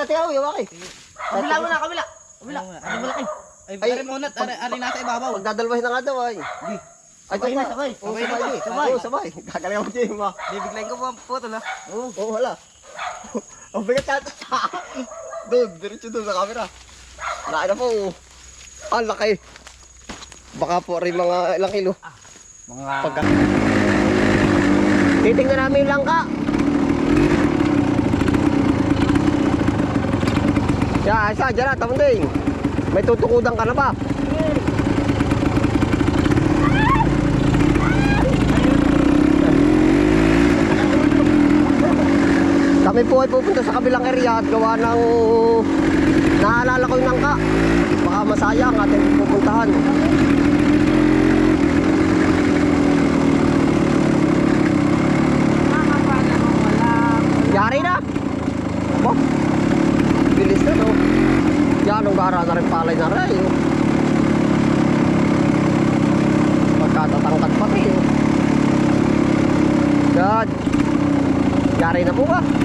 natin ako, yawaki. Kabila mo na, kabila. Kabila. Ano malaki? Ay, Ay, ari muna, ari, ari nasa ibabaw. Pag dadalwahin na nga daw ay. Ay, Sabay na, sabay. Oo, Sabay sabay. di. sabay. Oo, sabay. Gagaling mo dyan, ma. Bibiglayin ko po ang photo na. Oo, oh, wala. Ang bigat ka. Doon, diretso doon sa camera. Laki na po. Ang laki. Baka po rin mga ilang kilo. Mga... Pagka... Titingnan namin yung langka. Ya, isa, dyan na, tamunding. May tutukudan ka na pa. Kami po ay pupunta sa kabilang area at gawa ng naalala ko yung langka. Baka masayang ating pupuntahan. Yari na. Aba. Bilis na no. Gara na rin palay na rin. Oh. Magkatatangkad pati. Oh. Yan. Yari na po ba?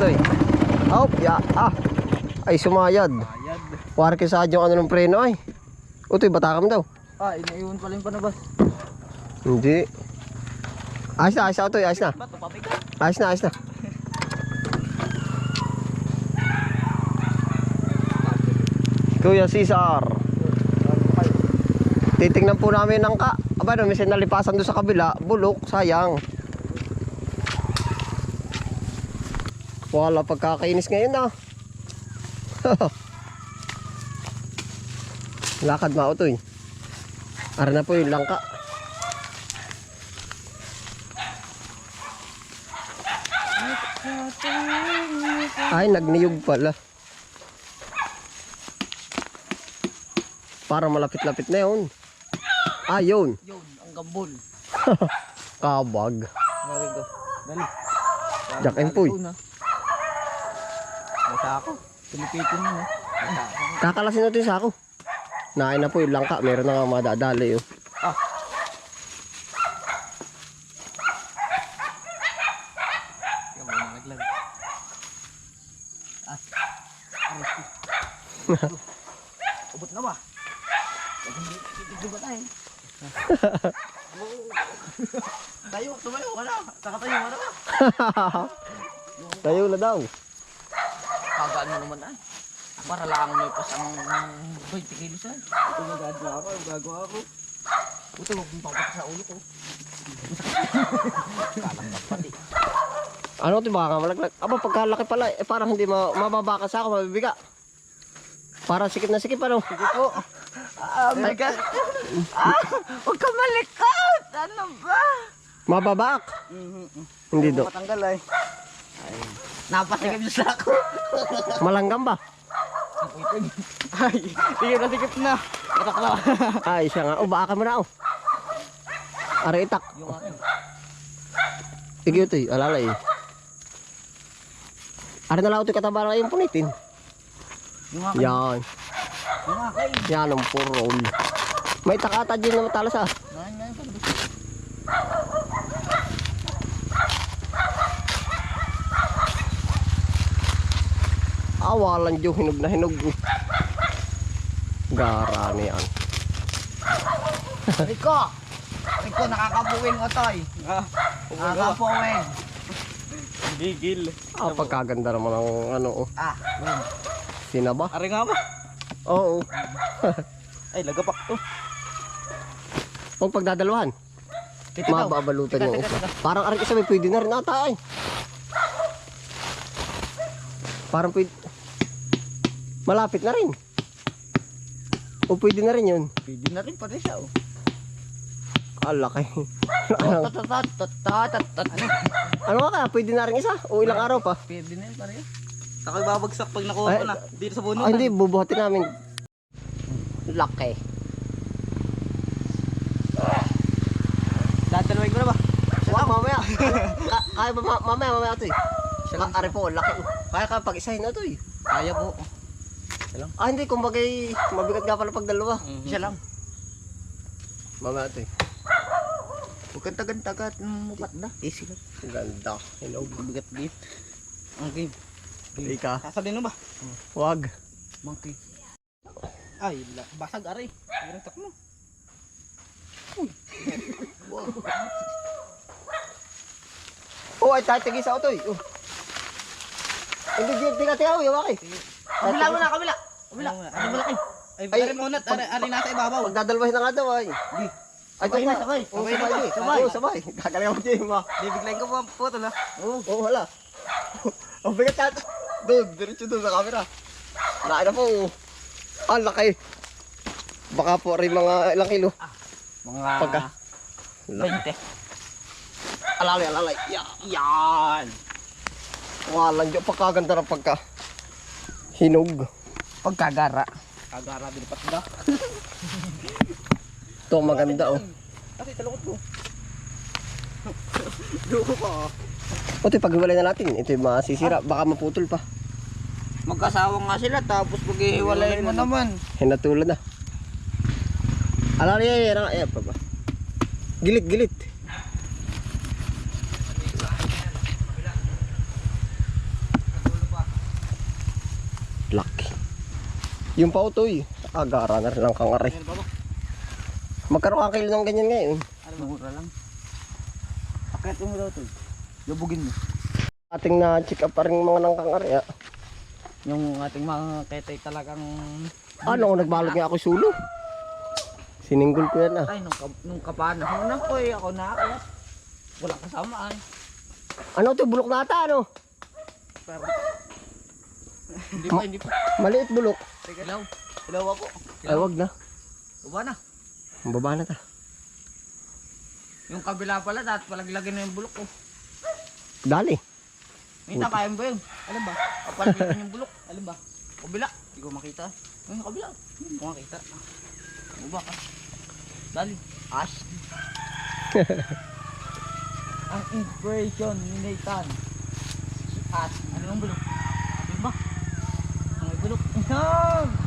Adi na tayo to eh. Oh, ya. Ah. Ay sumayad. Ayad. Wari ka sa yung ano ng preno ay. Utoy, batakam daw. Ah, inaiwan pala yung panabas. Hindi. Ayos na, ayos na, Utoy, ayos na. Ayos na, ayos na. Kuya Cesar. Titingnan po namin ng ka. Aba, no, minsan nalipasan doon sa kabila. Bulok, sayang. Wala pagkakainis ngayon ah. Lakad ma utoy. Ara na po yung langka. Ay, nagniyog pala. Para malapit-lapit na yun. Ah, yun. Yun, ang gambol. Kabag. Dali. Jack and Poy. Nasa ako. Tumipitin mo, ako. Kakalasin natin sa ako. Nain na po yung langka. Meron na nga madadali yun. Ah. Ikaw mo naglag. Ah. Ko. Ubot na ba? Hindi, ba tayo? tayo, tumayo ka na. Nakatayo ka na? Tayo na daw. Kagaan mo naman ay. Para lang may pasang 20 kilos ay. Ito magagawa ako, magagawa ako. Ito, huwag mong papatak sa ulo ko. Kalanggap pati. Ano ito baka malaglag? Aba pagkalaki pala eh parang hindi ma mababa ka sa ako mabibiga. Para sikip na sikip ano? Sige po. Ah, my God. Ah, huwag ka malikot. Ano ba? Mababak. Hindi do. Matanggal ay. Ay, napasikip sa ako. Malanggam ba? Ay, sige na sikip na. Matak na. Ay siya nga. O baka mo na oh. Are itak. Yung akin. Sige ito eh. Alalay eh. Are na lang ito katabara yung punitin. Yung akin. Yan. Yung akin. Yan ang purol. May takata din na matalas ah. Ngayon, ngayon Awalan yung hinog na hinog. Gara niyan. Rico! Rico, nakakabuwing o toy. Nakakabuwing. Gigil. Ah, pagkaganda naman ng ano oh. Ah, yun. Sinaba. Ari nga ba? Oo. Ay, lagapak to. Huwag pagdadalawan. Kita daw. Mababalutan yung upa. Parang aring isa may pwede na rin ata ay. Parang pwede. Malapit na rin. O pwede na rin yun. Pwede na rin pala siya, oh. Alaki. ano, Tatatatatatatat. Ano? ka? Pwede na rin isa? O ilang araw pa? Pwede na yun pare. Ako'y babagsak pag nakuha ko na. Dito sa bunutan. Ah, hindi, bubuhatin namin. Laki. Dadalawin ko na ba? Wala, mamaya. Ka- kaya ba ma- mamaya, mamaya ito eh. Siya lang. Ari po, laki. oh. Kaya ka pag-isahin na ito eh. Kaya po. Ah, hindi, kumbagay, mabigat nga pala pag dalawa. Siya lang. Mamaya ito eh. Huwag kang tagan-tagat mupat na. Easy lang. Ang Ganda. Hello. Bigat gate. Ang game. Ika. Sasalin mo ba? Wag. Monkey. Ay, la- basag aray. Meron tak mo. Oh, ay tayo tigis ako to eh. Oh. Hindi, di, di ka tiyaw, yawa kay. Kabila mo na, kabila. Kabila. Ano malaki? Ay, Ay, ay, muna. Aray, aray nasa ibabaw. Pagdadalwahin na nga daw ay. Ay, Sabay ito na, sabay. Oo, Sabay sabay. ba? di. Sabay. Oo, sabay. Gagaling mo dyan, ma. Bibiglayin ko po ang puto na. Oo, oh, wala. Ang bigat ka. Doon, diretso doon sa camera. Laki na po. oh. Ang laki. Baka po rin mga ilang kilo. Mga Pagka. 20. Alalay, alalay. Yan. Walang dyan. Pagkaganda ng pagka. Hinog. Pagkagara. Agara din pat da. Ito maganda oh. Kasi talukot ko. Duko ko. O ito, paghiwalay na natin. Ito yung masisira. Baka maputol pa. Magkasawa nga sila tapos pag-iwalayin mo naman. Hinatulan na. Alalay, yan, yan. Ayan, pa ba? Gilit, gilit. Yung pautoy. Agara na rin lang kang aray. Meron pa ba? Magkaroon ka kilo ng ganyan ngayon. Mura lang. Akit mo daw to. Lubugin mo. Ating na check up pa rin mga nang kang aray. ah. Yung ating mga ketay talagang... Ano, nagbalot nga ako sulo. Sininggol ko yan ah. Ay, nung, nung kapanahon na ko eh. Ako na ako. Wala kasamaan. Ano to, bulok na ata ano? Pero, hindi pa, hindi pa. Maliit bulok. Ilaw. Ilaw ako. Ay, wag na. Uba na. Baba na ta. Yung kabila pala, dapat palaglagin na yung bulok ko. Dali. May takayan ba yun? Alam ba? Kapalitan yung bulok. Alam ba? Kabila. Hindi ko makita. Yung kabila. Hindi ko makita. Uba ka. Dali. Ash. Ang inspiration ni Nathan. Si Ash. Ano yung bulok? Come.